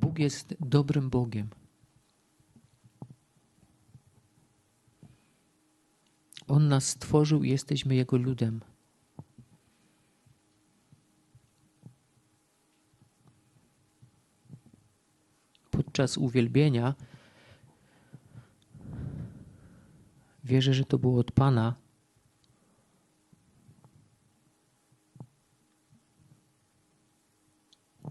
Bóg jest dobrym Bogiem. On nas stworzył i jesteśmy Jego ludem. Podczas uwielbienia wierzę, że to było od Pana.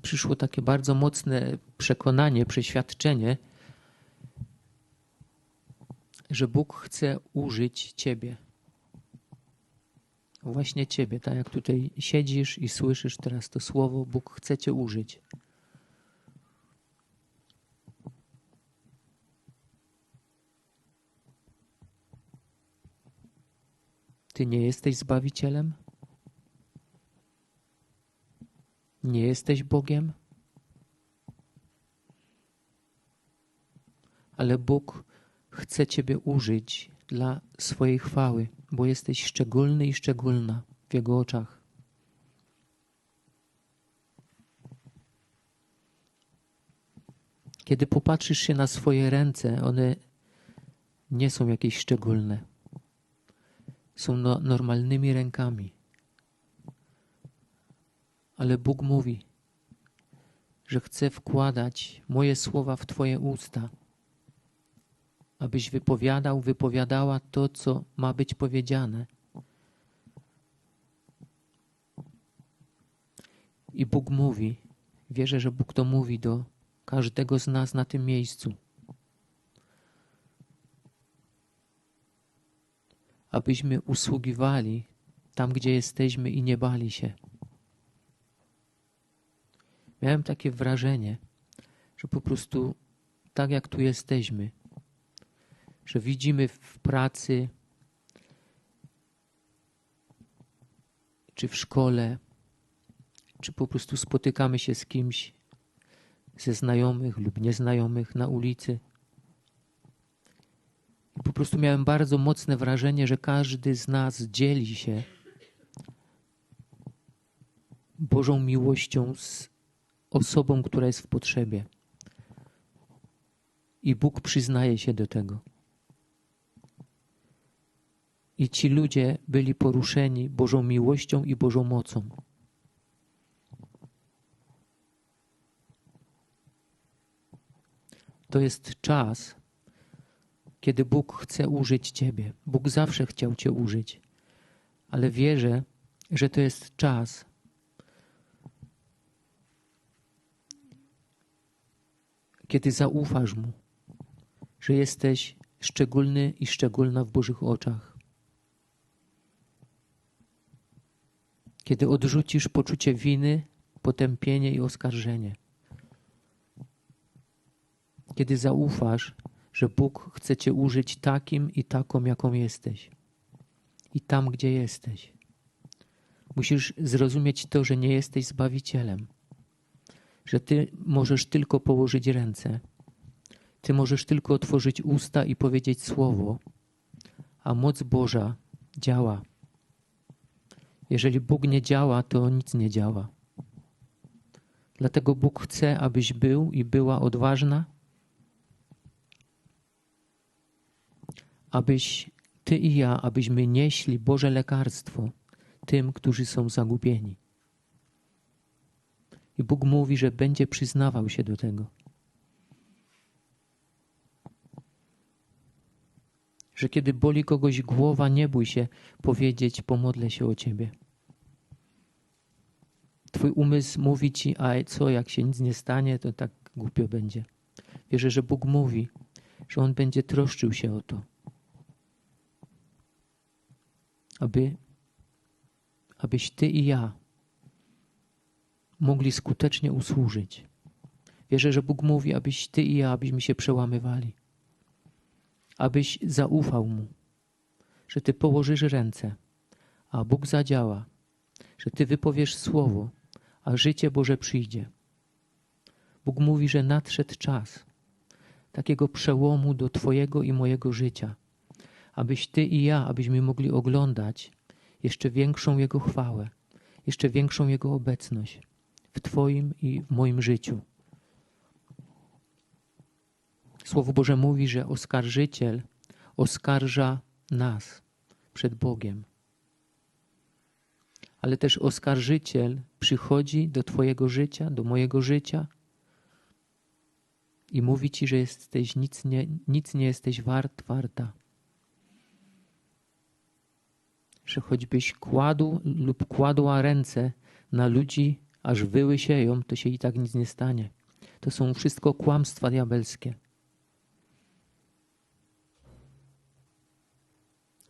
Przyszło takie bardzo mocne przekonanie, przeświadczenie, że Bóg chce użyć Ciebie. Właśnie Ciebie, tak jak tutaj siedzisz i słyszysz teraz to słowo, Bóg chce Cię użyć. Ty nie jesteś Zbawicielem? Nie jesteś Bogiem? Ale Bóg chce Ciebie użyć dla swojej chwały, bo jesteś szczególny i szczególna w Jego oczach. Kiedy popatrzysz się na swoje ręce, one nie są jakieś szczególne. Są no, normalnymi rękami. Ale Bóg mówi, że chce wkładać moje słowa w Twoje usta abyś wypowiadał, wypowiadała to, co ma być powiedziane. I Bóg mówi, wierzę, że Bóg to mówi do każdego z nas na tym miejscu. Abyśmy usługiwali tam, gdzie jesteśmy i nie bali się. Miałem takie wrażenie, że po prostu tak jak tu jesteśmy, że widzimy w pracy czy w szkole, czy po prostu spotykamy się z kimś ze znajomych lub nieznajomych na ulicy. I po prostu miałem bardzo mocne wrażenie, że każdy z nas dzieli się Bożą miłością z osobą, która jest w potrzebie. I Bóg przyznaje się do tego. I ci ludzie byli poruszeni Bożą miłością i Bożą mocą. To jest czas, kiedy Bóg chce użyć Ciebie. Bóg zawsze chciał Cię użyć, ale wierzę, że to jest czas, kiedy zaufasz Mu, że jesteś szczególny i szczególna w Bożych oczach. kiedy odrzucisz poczucie winy, potępienie i oskarżenie. Kiedy zaufasz, że Bóg chce Cię użyć takim i taką, jaką jesteś. I tam, gdzie jesteś. Musisz zrozumieć to, że nie jesteś zbawicielem. Że Ty możesz tylko położyć ręce. Ty możesz tylko otworzyć usta i powiedzieć słowo, a moc Boża działa. Jeżeli Bóg nie działa, to nic nie działa. Dlatego Bóg chce, abyś był i była odważna, abyś ty i ja, abyśmy nieśli Boże lekarstwo tym, którzy są zagubieni. I Bóg mówi, że będzie przyznawał się do tego. że kiedy boli kogoś głowa, nie bój się powiedzieć, pomodlę się o ciebie. Twój umysł mówi ci, a co, jak się nic nie stanie, to tak głupio będzie. Wierzę, że Bóg mówi, że On będzie troszczył się o to, aby, abyś ty i ja mogli skutecznie usłużyć. Wierzę, że Bóg mówi, abyś ty i ja, abyśmy się przełamywali. Abyś zaufał Mu, że Ty położysz ręce, a Bóg zadziała, że Ty wypowiesz słowo, a życie Boże przyjdzie. Bóg mówi, że nadszedł czas takiego przełomu do Twojego i mojego życia, abyś Ty i ja, abyśmy mogli oglądać jeszcze większą Jego chwałę, jeszcze większą Jego obecność w Twoim i w moim życiu. Słowo Boże mówi, że oskarżyciel oskarża nas przed Bogiem. Ale też oskarżyciel przychodzi do Twojego życia, do mojego życia i mówi Ci, że jesteś nic nie, nic nie jesteś wart, warta. Że choćbyś kładł lub kładła ręce na ludzi, aż wyły sieją, to się i tak nic nie stanie. To są wszystko kłamstwa diabelskie.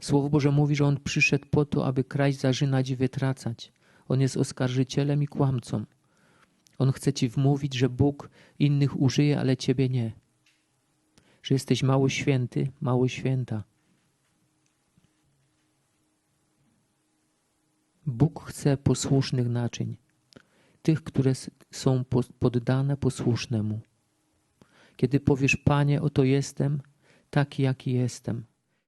Słowo Boże mówi, że On przyszedł po to, aby kraść, zarzynać i wytracać. On jest oskarżycielem i kłamcą. On chce ci wmówić, że Bóg innych użyje, ale ciebie nie. Że jesteś mało święty, mało święta. Bóg chce posłusznych naczyń, tych, które są poddane posłusznemu. Kiedy powiesz, Panie, oto jestem, taki jaki jestem